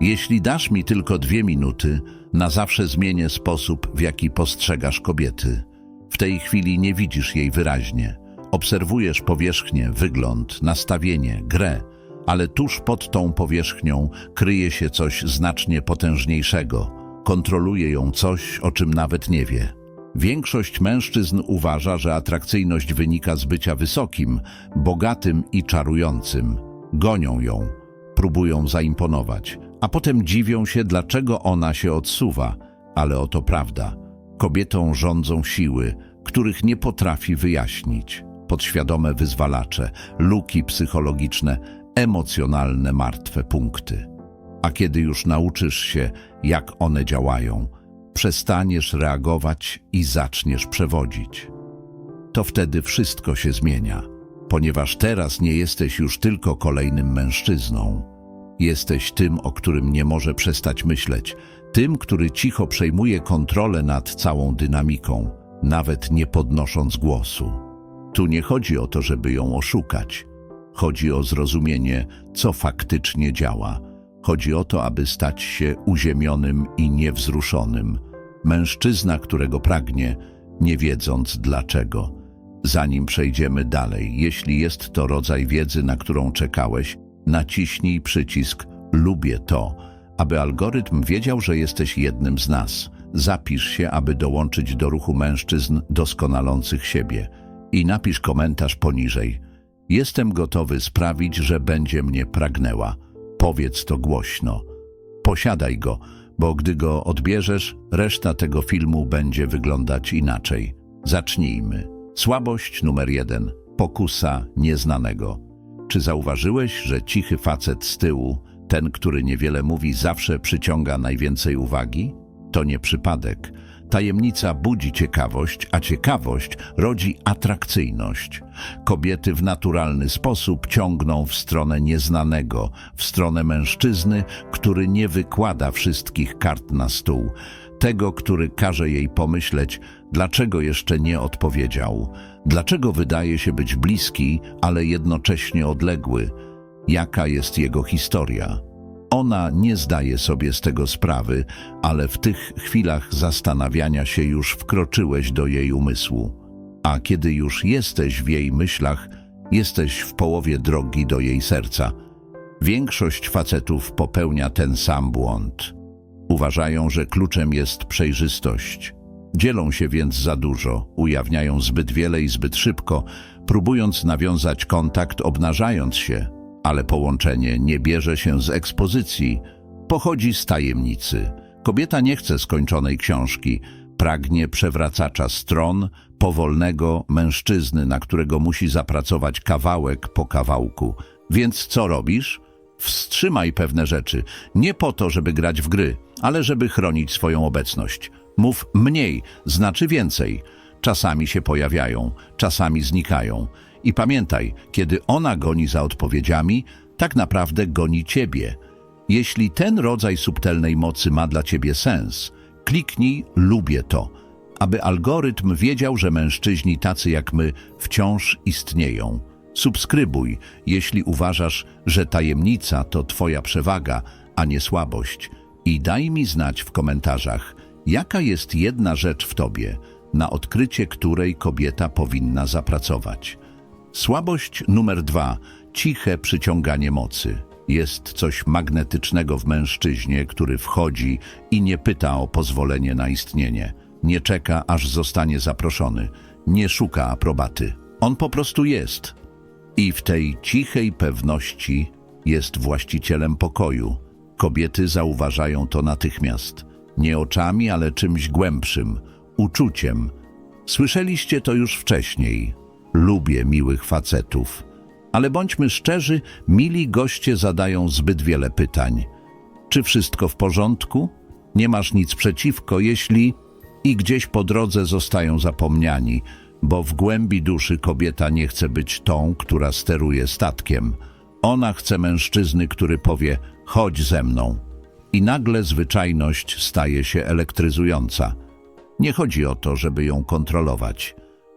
Jeśli dasz mi tylko dwie minuty, na zawsze zmienię sposób, w jaki postrzegasz kobiety. W tej chwili nie widzisz jej wyraźnie. Obserwujesz powierzchnię, wygląd, nastawienie, grę, ale tuż pod tą powierzchnią kryje się coś znacznie potężniejszego. Kontroluje ją coś, o czym nawet nie wie. Większość mężczyzn uważa, że atrakcyjność wynika z bycia wysokim, bogatym i czarującym. Gonią ją, próbują zaimponować, a potem dziwią się, dlaczego ona się odsuwa. Ale oto prawda. Kobietą rządzą siły, których nie potrafi wyjaśnić. Podświadome wyzwalacze, luki psychologiczne, emocjonalne martwe punkty. A kiedy już nauczysz się, jak one działają, przestaniesz reagować i zaczniesz przewodzić. To wtedy wszystko się zmienia, ponieważ teraz nie jesteś już tylko kolejnym mężczyzną. Jesteś tym, o którym nie może przestać myśleć, tym, który cicho przejmuje kontrolę nad całą dynamiką, nawet nie podnosząc głosu. Tu nie chodzi o to, żeby ją oszukać. Chodzi o zrozumienie, co faktycznie działa. Chodzi o to, aby stać się uziemionym i niewzruszonym. Mężczyzna, którego pragnie, nie wiedząc dlaczego. Zanim przejdziemy dalej, jeśli jest to rodzaj wiedzy, na którą czekałeś, naciśnij przycisk Lubię to, aby algorytm wiedział, że jesteś jednym z nas. Zapisz się, aby dołączyć do ruchu mężczyzn doskonalących siebie i napisz komentarz poniżej. Jestem gotowy sprawić, że będzie mnie pragnęła. Powiedz to głośno. Posiadaj go, bo gdy go odbierzesz, reszta tego filmu będzie wyglądać inaczej. Zacznijmy. Słabość numer jeden. Pokusa nieznanego. Czy zauważyłeś, że cichy facet z tyłu, ten, który niewiele mówi, zawsze przyciąga najwięcej uwagi? To nie przypadek. Tajemnica budzi ciekawość, a ciekawość rodzi atrakcyjność. Kobiety w naturalny sposób ciągną w stronę nieznanego, w stronę mężczyzny, który nie wykłada wszystkich kart na stół, tego, który każe jej pomyśleć, dlaczego jeszcze nie odpowiedział, dlaczego wydaje się być bliski, ale jednocześnie odległy, jaka jest jego historia. Ona nie zdaje sobie z tego sprawy, ale w tych chwilach zastanawiania się już wkroczyłeś do jej umysłu. A kiedy już jesteś w jej myślach, jesteś w połowie drogi do jej serca. Większość facetów popełnia ten sam błąd. Uważają, że kluczem jest przejrzystość. Dzielą się więc za dużo, ujawniają zbyt wiele i zbyt szybko, próbując nawiązać kontakt, obnażając się, ale połączenie nie bierze się z ekspozycji, pochodzi z tajemnicy. Kobieta nie chce skończonej książki, pragnie przewracacza stron, powolnego mężczyzny, na którego musi zapracować kawałek po kawałku. Więc co robisz? Wstrzymaj pewne rzeczy, nie po to, żeby grać w gry, ale żeby chronić swoją obecność. Mów mniej, znaczy więcej. Czasami się pojawiają, czasami znikają. I pamiętaj, kiedy ona goni za odpowiedziami, tak naprawdę goni ciebie. Jeśli ten rodzaj subtelnej mocy ma dla ciebie sens, kliknij lubię to, aby algorytm wiedział, że mężczyźni tacy jak my wciąż istnieją. Subskrybuj, jeśli uważasz, że tajemnica to twoja przewaga, a nie słabość. I daj mi znać w komentarzach, jaka jest jedna rzecz w tobie, na odkrycie której kobieta powinna zapracować. Słabość numer dwa. Ciche przyciąganie mocy. Jest coś magnetycznego w mężczyźnie, który wchodzi i nie pyta o pozwolenie na istnienie. Nie czeka, aż zostanie zaproszony. Nie szuka aprobaty. On po prostu jest. I w tej cichej pewności jest właścicielem pokoju. Kobiety zauważają to natychmiast. Nie oczami, ale czymś głębszym, uczuciem. Słyszeliście to już wcześniej. Lubię miłych facetów. Ale bądźmy szczerzy, mili goście zadają zbyt wiele pytań. Czy wszystko w porządku? Nie masz nic przeciwko, jeśli i gdzieś po drodze zostają zapomniani, bo w głębi duszy kobieta nie chce być tą, która steruje statkiem. Ona chce mężczyzny, który powie: chodź ze mną. I nagle zwyczajność staje się elektryzująca. Nie chodzi o to, żeby ją kontrolować.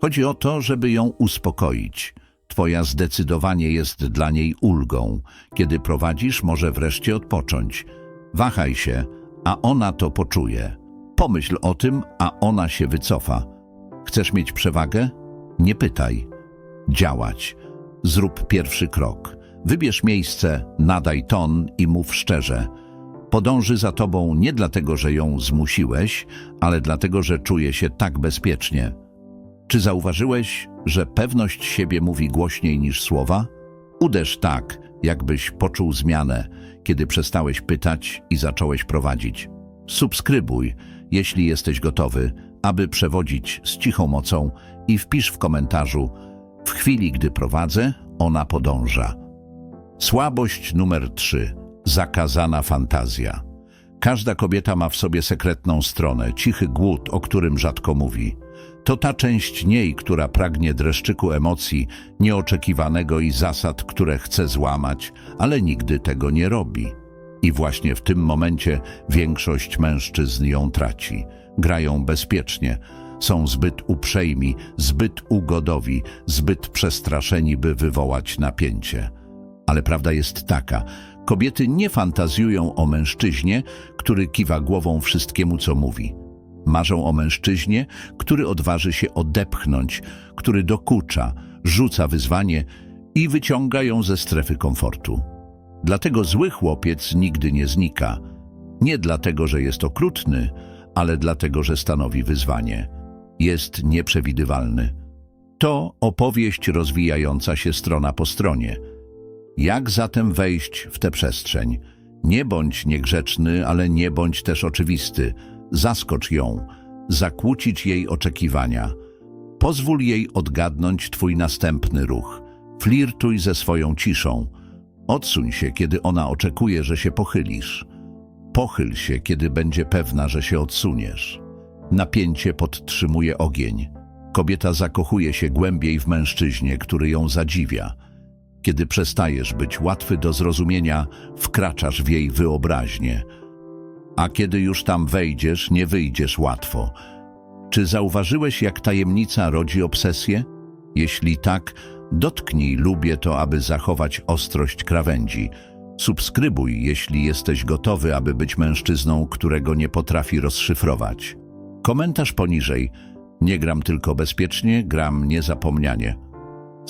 Chodzi o to, żeby ją uspokoić. Twoja zdecydowanie jest dla niej ulgą. Kiedy prowadzisz, może wreszcie odpocząć. Wahaj się, a ona to poczuje. Pomyśl o tym, a ona się wycofa. Chcesz mieć przewagę? Nie pytaj. Działać. Zrób pierwszy krok. Wybierz miejsce, nadaj ton i mów szczerze. Podąży za tobą nie dlatego, że ją zmusiłeś, ale dlatego, że czuje się tak bezpiecznie. Czy zauważyłeś, że pewność siebie mówi głośniej niż słowa? Uderz tak, jakbyś poczuł zmianę, kiedy przestałeś pytać i zacząłeś prowadzić. Subskrybuj, jeśli jesteś gotowy, aby przewodzić z cichą mocą i wpisz w komentarzu W chwili, gdy prowadzę, ona podąża. Słabość numer 3. Zakazana fantazja. Każda kobieta ma w sobie sekretną stronę, cichy głód, o którym rzadko mówi. To ta część niej, która pragnie dreszczyku emocji, nieoczekiwanego i zasad, które chce złamać, ale nigdy tego nie robi. I właśnie w tym momencie większość mężczyzn ją traci. Grają bezpiecznie, są zbyt uprzejmi, zbyt ugodowi, zbyt przestraszeni, by wywołać napięcie. Ale prawda jest taka, kobiety nie fantazjują o mężczyźnie, który kiwa głową wszystkiemu, co mówi. Marzą o mężczyźnie, który odważy się odepchnąć, który dokucza, rzuca wyzwanie i wyciąga ją ze strefy komfortu. Dlatego zły chłopiec nigdy nie znika. Nie dlatego, że jest okrutny, ale dlatego, że stanowi wyzwanie. Jest nieprzewidywalny. To opowieść rozwijająca się strona po stronie. Jak zatem wejść w tę przestrzeń? Nie bądź niegrzeczny, ale nie bądź też oczywisty. Zaskocz ją, zakłócić jej oczekiwania. Pozwól jej odgadnąć twój następny ruch. Flirtuj ze swoją ciszą. Odsuń się, kiedy ona oczekuje, że się pochylisz. Pochyl się, kiedy będzie pewna, że się odsuniesz. Napięcie podtrzymuje ogień. Kobieta zakochuje się głębiej w mężczyźnie, który ją zadziwia. Kiedy przestajesz być łatwy do zrozumienia, wkraczasz w jej wyobraźnię. A kiedy już tam wejdziesz, nie wyjdziesz łatwo. Czy zauważyłeś, jak tajemnica rodzi obsesję? Jeśli tak, dotknij lubię to, aby zachować ostrość krawędzi. Subskrybuj, jeśli jesteś gotowy, aby być mężczyzną, którego nie potrafi rozszyfrować. Komentarz poniżej. Nie gram tylko bezpiecznie, gram niezapomnianie.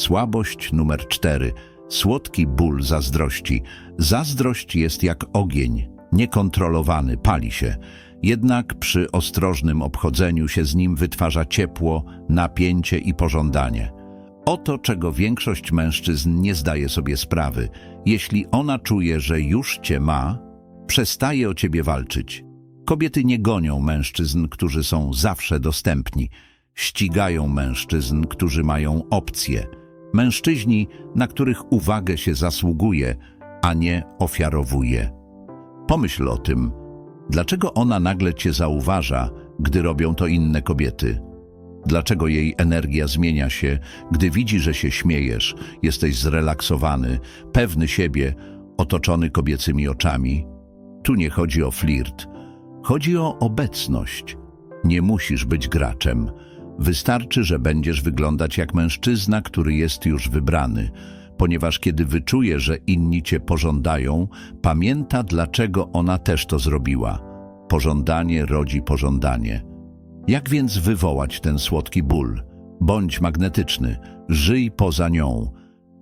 Słabość numer cztery. Słodki ból zazdrości. Zazdrość jest jak ogień, niekontrolowany, pali się. Jednak przy ostrożnym obchodzeniu się z nim wytwarza ciepło, napięcie i pożądanie. Oto czego większość mężczyzn nie zdaje sobie sprawy. Jeśli ona czuje, że już cię ma, przestaje o ciebie walczyć. Kobiety nie gonią mężczyzn, którzy są zawsze dostępni. Ścigają mężczyzn, którzy mają opcje. Mężczyźni, na których uwagę się zasługuje, a nie ofiarowuje. Pomyśl o tym. Dlaczego ona nagle cię zauważa, gdy robią to inne kobiety? Dlaczego jej energia zmienia się, gdy widzi, że się śmiejesz, jesteś zrelaksowany, pewny siebie, otoczony kobiecymi oczami? Tu nie chodzi o flirt, chodzi o obecność. Nie musisz być graczem. Wystarczy, że będziesz wyglądać jak mężczyzna, który jest już wybrany, ponieważ kiedy wyczuje, że inni cię pożądają, pamięta, dlaczego ona też to zrobiła. Pożądanie rodzi pożądanie. Jak więc wywołać ten słodki ból? Bądź magnetyczny, żyj poza nią,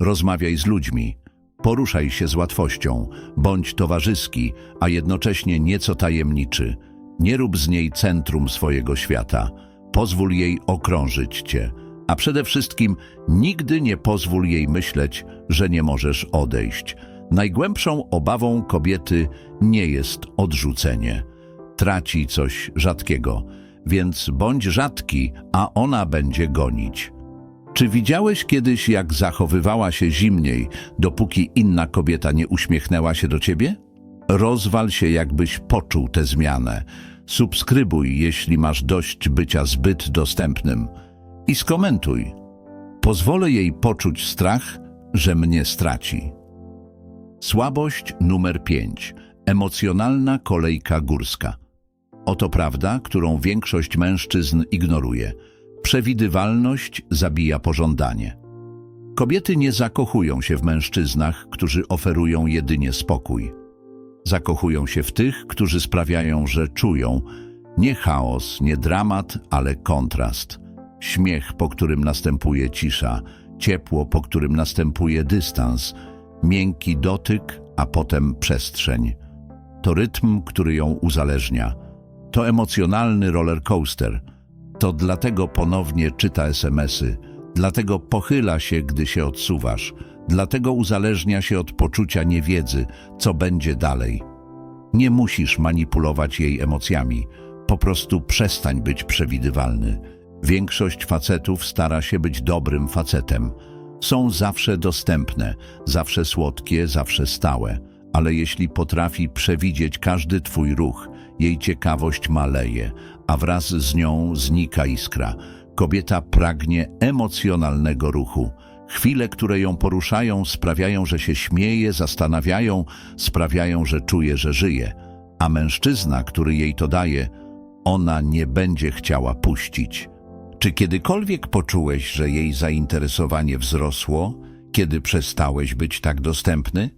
rozmawiaj z ludźmi, poruszaj się z łatwością, bądź towarzyski, a jednocześnie nieco tajemniczy. Nie rób z niej centrum swojego świata. Pozwól jej okrążyć cię, a przede wszystkim nigdy nie pozwól jej myśleć, że nie możesz odejść. Najgłębszą obawą kobiety nie jest odrzucenie. Traci coś rzadkiego, więc bądź rzadki, a ona będzie gonić. Czy widziałeś kiedyś, jak zachowywała się zimniej, dopóki inna kobieta nie uśmiechnęła się do ciebie? Rozwal się, jakbyś poczuł tę zmianę. Subskrybuj, jeśli masz dość bycia zbyt dostępnym. I skomentuj. Pozwolę jej poczuć strach, że mnie straci. Słabość numer 5. Emocjonalna kolejka górska. Oto prawda, którą większość mężczyzn ignoruje. Przewidywalność zabija pożądanie. Kobiety nie zakochują się w mężczyznach, którzy oferują jedynie spokój. Zakochują się w tych, którzy sprawiają, że czują nie chaos, nie dramat, ale kontrast. Śmiech, po którym następuje cisza, ciepło, po którym następuje dystans, miękki dotyk, a potem przestrzeń. To rytm, który ją uzależnia. To emocjonalny roller coaster. To dlatego ponownie czyta SMS-y, dlatego pochyla się, gdy się odsuwasz, dlatego uzależnia się od poczucia niewiedzy, co będzie dalej. Nie musisz manipulować jej emocjami, po prostu przestań być przewidywalny. Większość facetów stara się być dobrym facetem. Są zawsze dostępne, zawsze słodkie, zawsze stałe, ale jeśli potrafi przewidzieć każdy twój ruch, jej ciekawość maleje, a wraz z nią znika iskra. Kobieta pragnie emocjonalnego ruchu. Chwile, które ją poruszają, sprawiają, że się śmieje, zastanawiają, sprawiają, że czuje, że żyje. A mężczyzna, który jej to daje, ona nie będzie chciała puścić. Czy kiedykolwiek poczułeś, że jej zainteresowanie wzrosło, kiedy przestałeś być tak dostępny?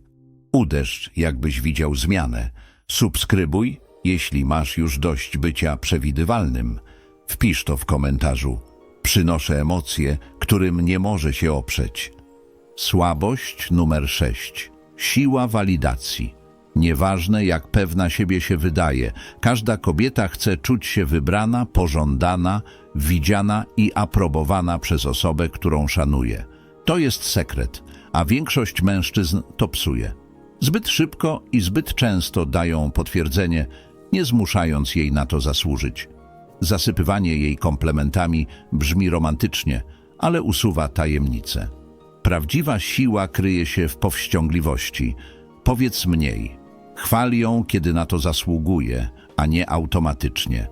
Uderz, jakbyś widział zmianę. Subskrybuj, jeśli masz już dość bycia przewidywalnym. Wpisz to w komentarzu. Przynoszę emocje, którym nie może się oprzeć. Słabość numer 6. Siła walidacji. Nieważne, jak pewna siebie się wydaje, każda kobieta chce czuć się wybrana, pożądana, widziana i aprobowana przez osobę, którą szanuje. To jest sekret, a większość mężczyzn to psuje. Zbyt szybko i zbyt często dają potwierdzenie, nie zmuszając jej na to zasłużyć. Zasypywanie jej komplementami brzmi romantycznie, ale usuwa tajemnicę. Prawdziwa siła kryje się w powściągliwości. Powiedz mniej. Chwal ją, kiedy na to zasługuje, a nie automatycznie.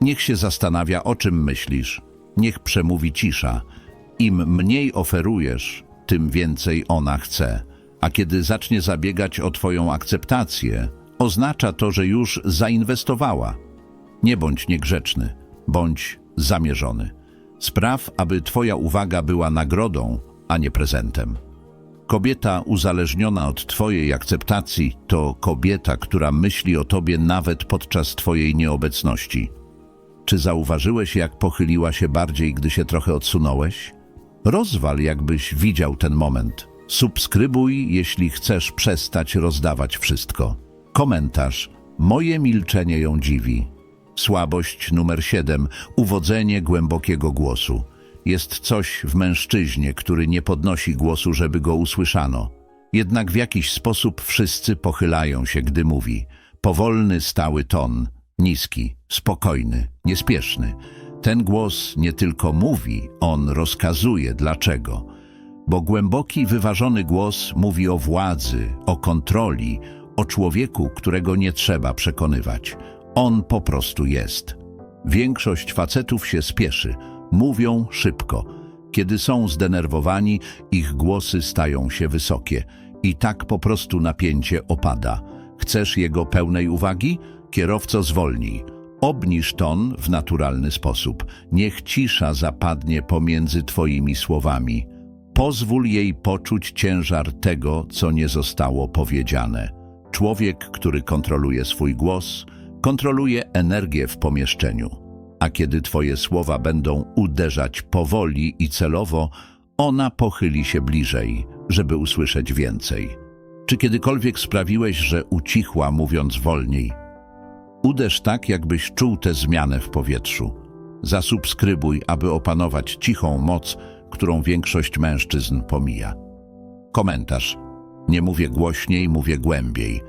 Niech się zastanawia, o czym myślisz. Niech przemówi cisza. Im mniej oferujesz, tym więcej ona chce. A kiedy zacznie zabiegać o Twoją akceptację, oznacza to, że już zainwestowała. Nie bądź niegrzeczny, bądź zamierzony. Spraw, aby Twoja uwaga była nagrodą, a nie prezentem. Kobieta uzależniona od Twojej akceptacji to kobieta, która myśli o Tobie nawet podczas Twojej nieobecności. Czy zauważyłeś, jak pochyliła się bardziej, gdy się trochę odsunąłeś? Rozwal, jakbyś widział ten moment. Subskrybuj, jeśli chcesz przestać rozdawać wszystko. Komentarz. Moje milczenie ją dziwi. Słabość numer 7. Uwodzenie głębokiego głosu. Jest coś w mężczyźnie, który nie podnosi głosu, żeby go usłyszano. Jednak w jakiś sposób wszyscy pochylają się, gdy mówi. Powolny, stały ton, niski, spokojny, niespieszny. Ten głos nie tylko mówi, on rozkazuje dlaczego. Bo głęboki, wyważony głos mówi o władzy, o kontroli, o człowieku, którego nie trzeba przekonywać. On po prostu jest. Większość facetów się spieszy, mówią szybko. Kiedy są zdenerwowani, ich głosy stają się wysokie i tak po prostu napięcie opada. Chcesz jego pełnej uwagi? Kierowco zwolnij. Obniż ton w naturalny sposób. Niech cisza zapadnie pomiędzy twoimi słowami. Pozwól jej poczuć ciężar tego, co nie zostało powiedziane. Człowiek, który kontroluje swój głos, kontroluje energię w pomieszczeniu. A kiedy Twoje słowa będą uderzać powoli i celowo, ona pochyli się bliżej, żeby usłyszeć więcej. Czy kiedykolwiek sprawiłeś, że ucichła, mówiąc wolniej? Uderz tak, jakbyś czuł tę zmianę w powietrzu. Zasubskrybuj, aby opanować cichą moc, którą większość mężczyzn pomija. Komentarz. Nie mówię głośniej, mówię głębiej.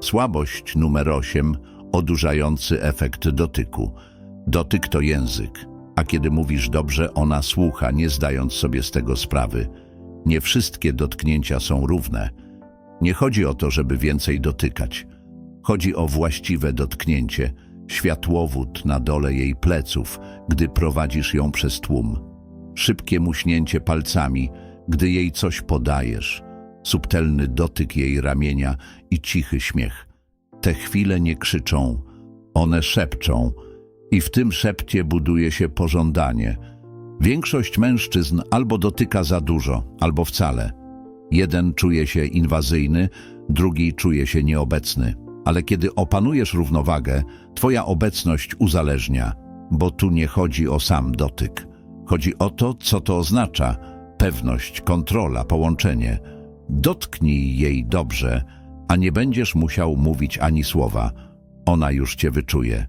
Słabość numer 8. Odurzający efekt dotyku. Dotyk to język, a kiedy mówisz dobrze, ona słucha, nie zdając sobie z tego sprawy. Nie wszystkie dotknięcia są równe. Nie chodzi o to, żeby więcej dotykać. Chodzi o właściwe dotknięcie, światłowód na dole jej pleców, gdy prowadzisz ją przez tłum. Szybkie muśnięcie palcami, gdy jej coś podajesz. Subtelny dotyk jej ramienia i cichy śmiech. Te chwile nie krzyczą, one szepczą i w tym szepcie buduje się pożądanie. Większość mężczyzn albo dotyka za dużo, albo wcale. Jeden czuje się inwazyjny, drugi czuje się nieobecny, ale kiedy opanujesz równowagę, twoja obecność uzależnia, bo tu nie chodzi o sam dotyk. Chodzi o to, co to oznacza pewność, kontrola, połączenie. Dotknij jej dobrze, a nie będziesz musiał mówić ani słowa. Ona już cię wyczuje.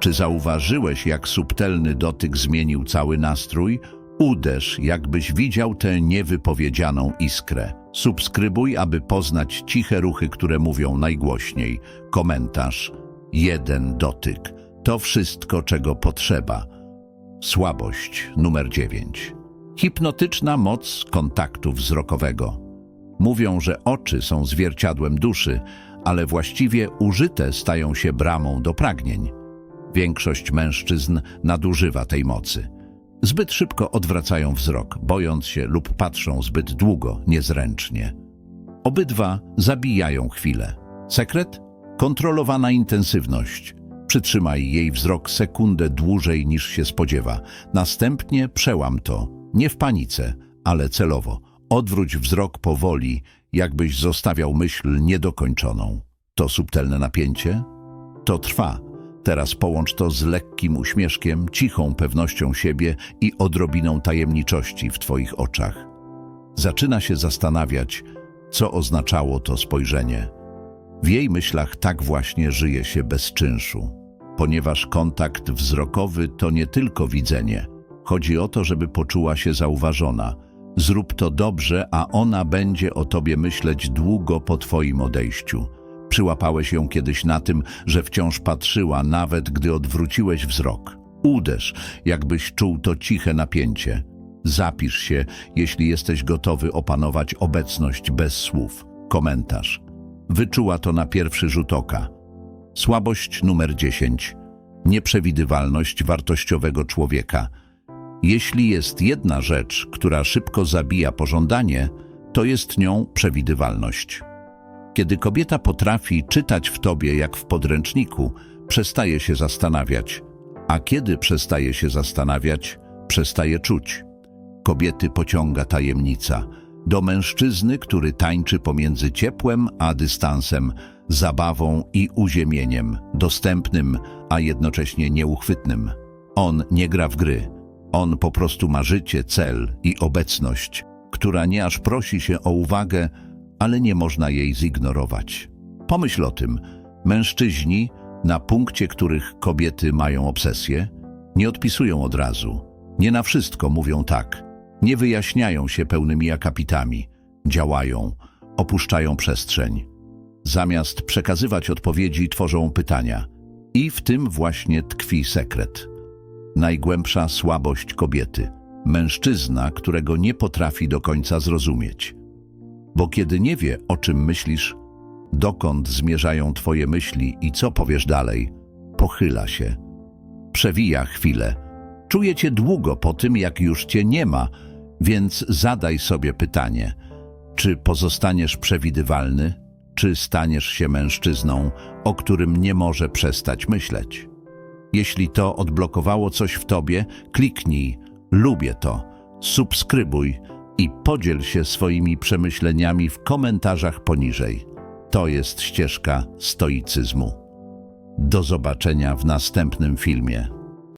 Czy zauważyłeś, jak subtelny dotyk zmienił cały nastrój? Uderz, jakbyś widział tę niewypowiedzianą iskrę. Subskrybuj, aby poznać ciche ruchy, które mówią najgłośniej. Komentarz. Jeden dotyk. To wszystko, czego potrzeba. Słabość numer 9. Hipnotyczna moc kontaktu wzrokowego. Mówią, że oczy są zwierciadłem duszy, ale właściwie użyte stają się bramą do pragnień. Większość mężczyzn nadużywa tej mocy. Zbyt szybko odwracają wzrok, bojąc się lub patrzą zbyt długo, niezręcznie. Obydwa zabijają chwilę. Sekret? Kontrolowana intensywność. Przytrzymaj jej wzrok sekundę dłużej niż się spodziewa. Następnie przełam to, nie w panice, ale celowo. Odwróć wzrok powoli, jakbyś zostawiał myśl niedokończoną. To subtelne napięcie? To trwa. Teraz połącz to z lekkim uśmieszkiem, cichą pewnością siebie i odrobiną tajemniczości w Twoich oczach. Zaczyna się zastanawiać, co oznaczało to spojrzenie. W jej myślach tak właśnie żyje się bez czynszu, ponieważ kontakt wzrokowy to nie tylko widzenie. Chodzi o to, żeby poczuła się zauważona. Zrób to dobrze, a ona będzie o tobie myśleć długo po twoim odejściu. Przyłapałeś ją kiedyś na tym, że wciąż patrzyła, nawet gdy odwróciłeś wzrok. Uderz, jakbyś czuł to ciche napięcie. Zapisz się, jeśli jesteś gotowy opanować obecność bez słów. Komentarz. Wyczuła to na pierwszy rzut oka. Słabość numer 10. Nieprzewidywalność wartościowego człowieka. Jeśli jest jedna rzecz, która szybko zabija pożądanie, to jest nią przewidywalność. Kiedy kobieta potrafi czytać w tobie jak w podręczniku, przestaje się zastanawiać, a kiedy przestaje się zastanawiać, przestaje czuć. Kobiety pociąga tajemnica. Do mężczyzny, który tańczy pomiędzy ciepłem a dystansem, zabawą i uziemieniem, dostępnym, a jednocześnie nieuchwytnym. On nie gra w gry. On po prostu ma życie, cel i obecność, która nie aż prosi się o uwagę, ale nie można jej zignorować. Pomyśl o tym. Mężczyźni, na punkcie których kobiety mają obsesję, nie odpisują od razu. Nie na wszystko mówią tak. Nie wyjaśniają się pełnymi akapitami. Działają, opuszczają przestrzeń. Zamiast przekazywać odpowiedzi, tworzą pytania. I w tym właśnie tkwi sekret. Najgłębsza słabość kobiety. Mężczyzna, którego nie potrafi do końca zrozumieć. Bo kiedy nie wie, o czym myślisz, dokąd zmierzają twoje myśli i co powiesz dalej, pochyla się. Przewija chwilę. Czuje cię długo po tym, jak już cię nie ma, więc zadaj sobie pytanie, czy pozostaniesz przewidywalny, czy staniesz się mężczyzną, o którym nie może przestać myśleć. Jeśli to odblokowało coś w tobie, kliknij lubię to, subskrybuj i podziel się swoimi przemyśleniami w komentarzach poniżej. To jest ścieżka stoicyzmu. Do zobaczenia w następnym filmie.